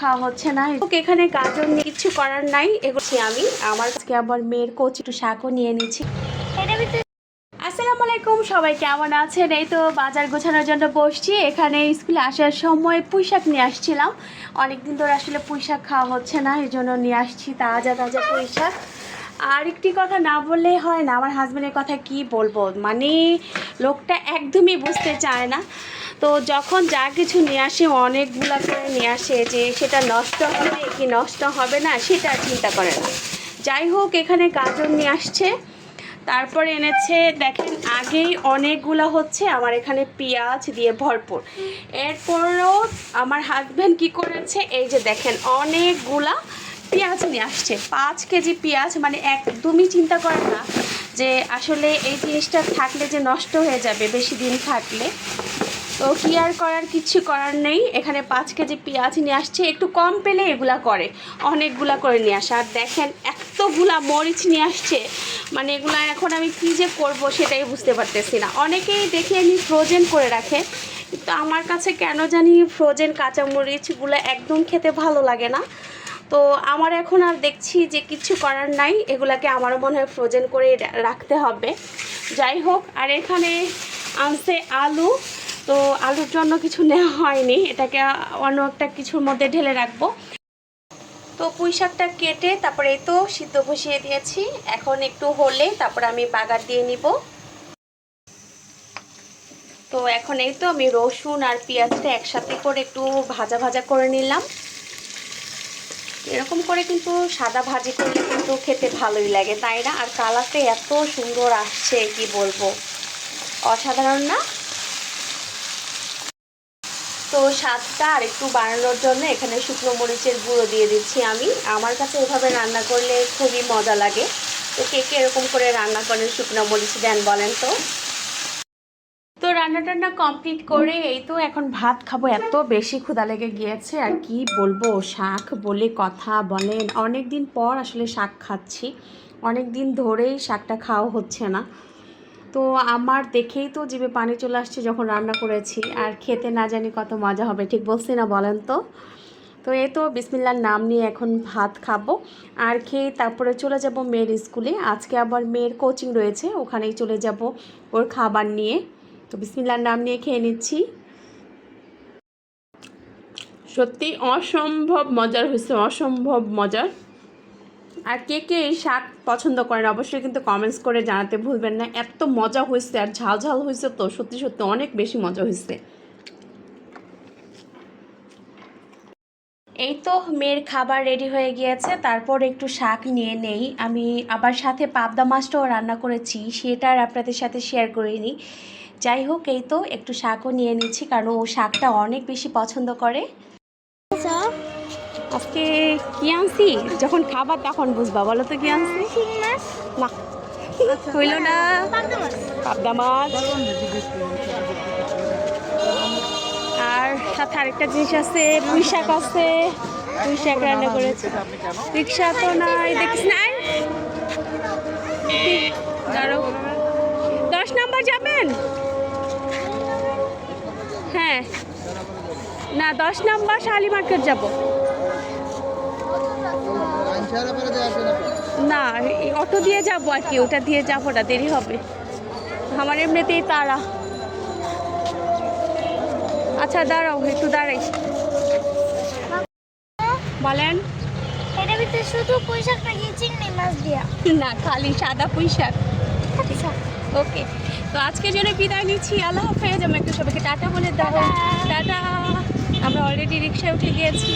খাওয়া হচ্ছে না। এখানে গাজর নিয়ে কিছু করার নাই এগুছি আমি। আমার আজকে আবার মেয়ের কচি একটু শাকও নিয়ে নিচ্ছি। আসসালামু আলাইকুম সবাই কেমন আছেন? এই তো বাজার গোছানোর জন্য বসছি। এখানে স্কুলে আসার সময় পুঁইশাক নিয়ে আসছিলাম। অনেকদিন ধরে আসলে পুঁইশাক খাওয়া হচ্ছে না, এই জন্য নিয়ে আসছি তাজা তাজা পুঁইশাক। আর একটি কথা না বললে হয় না, আমার হাজব্যান্ডের কথা কি বলব? মানে লোকটা একদমই বুঝতে চায় না। তো যখন যা কিছু নিয়ে আসে, অনেকগুলা করে নিয়ে আসে যে সেটা নষ্ট হবে কি নষ্ট হবে না, সেটা চিন্তা করে না। যাই হোক, এখানে গাজর নিয়ে আসছে। তারপরে এনেছে, দেখেন, আগেই অনেকগুলো হচ্ছে, আমার এখানে পেঁয়াজ দিয়ে ভরপুর। এরপরও আমার হাজব্যান্ড কি করেছে, এই যে দেখেন, অনেকগুলা পেঁয়াজ নিয়ে আসছে। পাঁচ কেজি পেঁয়াজ মানে একদমই চিন্তা করে না যে আসলে এই জিনিসটা থাকলে যে নষ্ট হয়ে যাবে, বেশি দিন থাকলে। তো কি আর করার কিছু করার নেই। এখানে পাঁচ কেজি পেঁয়াজ নিয়ে আসছে। একটু কম পেলে এগুলা করে। অনেকগুলা করে নিয়ে আসে। আর দেখেন, এতগুলা মরিচ নিয়ে আসছে। মানে এগুলা এখন আমি কী যে করব সেটাই বুঝতে পারতেছি না। অনেকেই দেখি আমি ফ্রোজেন করে রাখে। কিন্তু আমার কাছে কেন জানি ফ্রোজেন কাঁচামরিচগুলো একদম খেতে ভালো লাগে না। তো আমার এখন আর দেখছি যে কিছু করার নাই। এগুলাকে আমারও মনে হয় ফ্রোজেন করে রাখতে হবে। যাই হোক, আর এখানে আনছে আলু। তো আলুর জন্য কিছু নেওয়া হয়নি, এটাকে অন্য একটা কিছুর মধ্যে ঢেলে রাখব। তো পুঁই শাকটা কেটে তারপরে এই তো সিদ্ধ বসিয়ে দিয়েছি। এখন একটু হলে তারপরে আমি বাগার দিয়ে নিব। তো এখন এই তো আমি রসুন আর পেঁয়াজটা একসাথে করে একটু ভাজা ভাজা করে নিলাম। এরকম করে কিন্তু সাদা ভাজি করলে কিন্তু খেতে ভালোই লাগে, তাই না? আর কালারটা এত সুন্দর আসছে, কি বলব? অসাধারণ না? তো স্বাদটা আর একটু বাড়ানোর জন্য এখানে শুকনো মরিচের গুঁড়ো দিয়ে দিচ্ছি আমি। আমার কাছে এভাবে রান্না করলে খুবই মজা লাগে। তো কে কে এরকম করে রান্না করেন শুকনো মরিচ দেন বলেন তো? তো রান্না টান্না কমপ্লিট করে এই তো এখন ভাত খাব। এত বেশি ক্ষুধা লেগে গিয়েছে আর কি বলব? শাক বলে কথা বলেন। অনেক দিন পর আসলে শাক খাচ্ছি। অনেক দিন ধরেই শাকটা খাওয়া হচ্ছে না। তো আমার দেখেই তো জিভে পানি চলে আসছে যখন রান্না করেছি। আর খেতে না জানি কত মজা হবে, ঠিক বলছি না বলেন তো? তো এই তো বিসমিল্লার নাম নিয়ে এখন ভাত খাব। আর খেয়ে তারপরে চলে যাব মেয়ের স্কুলে। আজকে আবার মেয়ের কোচিং রয়েছে, ওখানেই চলে যাব ওর খাবার নিয়ে। তো বিসমিল্লার নাম নিয়ে খেয়ে নিচ্ছি। সত্যি অসম্ভব মজার হয়েছে, অসম্ভব মজার। আর কে কে এই শাক পছন্দ করেন, অবশ্যই কিন্তু কমেন্টস করে জানাতে ভুলবেন না। এত মজা হয়েছে আর ঝাল ঝাল হয়েছে তো, সত্যি সত্যি অনেক বেশি মজা হয়েছে এই তো মেয়ের খাবার রেডি হয়ে গিয়েছে, তারপর একটু শাক নিয়ে নেই। আমি আবার সাথে পাবদা মাছটাও রান্না করেছি, সেটা আর আপনাদের সাথে শেয়ার করে নিই যাই হোক, এই তো একটু শাকও নিয়ে নিচ্ছি, কারণ ও শাকটা অনেক বেশি পছন্দ করে। আজকে কি আনছি? যখন খাবার তখন বুঝবা, বলো তো কি আনছি? না হইল না। পাবদা মাছ। আর সাথে আরেকটা জিনিস আছে, পুঁই শাক আছে। পুঁই শাক রান্না করেছি। রিক্সা তো নাই, দেখিস নাই দশ নম্বর যাবেন? হ্যাঁ। না, দশ নম্বর শালি মার্কেট যাব। না অটো দিয়ে যাব আর কি ওটা দিয়ে যাব না দেরি হবে। আমার এমনিতেই তারা আচ্ছা দাঁড়াও একটু দাঁড়াই। বলেন। এটা ভিতরে শুধু পোশাক নাকি চিংড়ি মাছ দিয়া? না খালি সাদা পুঁই শাক আচ্ছা। ওকে তো আজকের জন্য বিদায় নিচ্ছি। আল্লাহ হাফেজ আমরা একটু সবাইকে টাটা বলে দাও। টাটা। আমরা অলরেডি রিক্সায় উঠে গিয়েছি।